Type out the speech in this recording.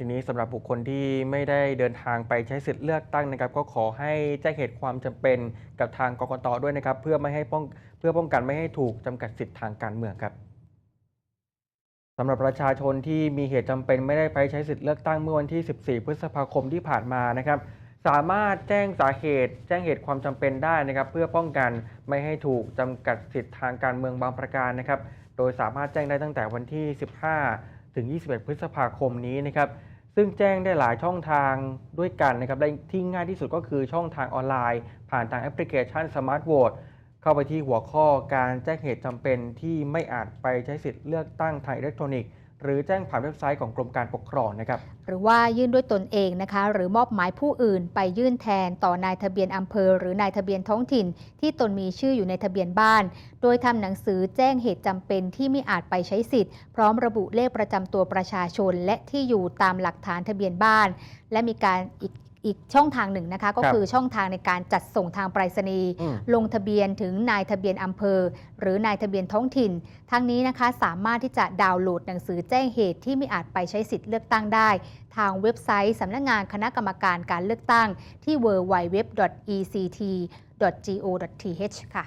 ทีนี้สำหรับบุคคลที่ไม่ได้เดินทางไปใช้สิทธิ์เลือกตั้งนะครับ ก็ขอให้แจ้งเหตุความจำเป็นกับทางกกตด้วยนะครับ เพื่อไม่ให้ป้องเพื่อป้องกันไม่ให้ถูกจำกัดสิทธิ์ทางการเมืองครับสำหรับประชาชนที่มีเหตุจำเป็นไม่ได้ไปใช้สิทธิ์เลือกตั้งเมื่อวันที่ 14 พฤษภาคมที่ผ่านมานะครับ สามารถแจ้งสาเหตุ แจ้งเหตุความจำเป็นได้นะครับ เพื่อป้องกันไม่ให้ถูกจำกัดสิทธิ์ทางการเมืองบางประการนะครับ โดยสามารถแจ้งได้ตั้งแต่วันที่ 15 ถึง 21 พฤษภาคมนี้นะครับซึ่งแจ้งได้หลายช่องทางด้วยกันนะครับและที่ง่ายที่สุดก็คือช่องทางออนไลน์ ผ่านทางแอปพลิเคชัน Smart Vote เข้าไปที่หัวข้อการแจ้งเหตุจำเป็นที่ไม่อาจไปใช้สิทธิ์เลือกตั้งทางอิเล็กทรอนิกส์ หรือแจ้งผ่านเว็บไซต์ของกรมการปกครองนะครับ หรือว่ายื่นด้วยตนเองนะคะ หรือมอบหมายผู้อื่นไปยื่นแทนต่อนายทะเบียนอำเภอ หรือนายทะเบียนท้องถิ่น ที่ตนมีชื่ออยู่ในทะเบียนบ้าน โดยทำหนังสือแจ้งเหตุจำเป็นที่ไม่อาจไปใช้สิทธิ์ พร้อมระบุเลขประจำตัวประชาชน และที่อยู่ตามหลักฐานทะเบียนบ้าน และมีการอีก อีกช่องทางหนึ่งนะคะ ก็ครับคือช่องทางในการจัดส่งทางไปรษณีย์อืมลงทะเบียนถึงนายทะเบียนอำเภอ หรือนายทะเบียนท้องถิ่น ทั้งนี้นะคะสามารถที่จะดาวน์โหลดหนังสือแจ้งเหตุที่ไม่อาจไปใช้สิทธิ์เลือกตั้งได้ ทางเว็บไซต์สำนักงานคณะกรรมการการเลือกตั้งที่ www.ect.go.th ค่ะ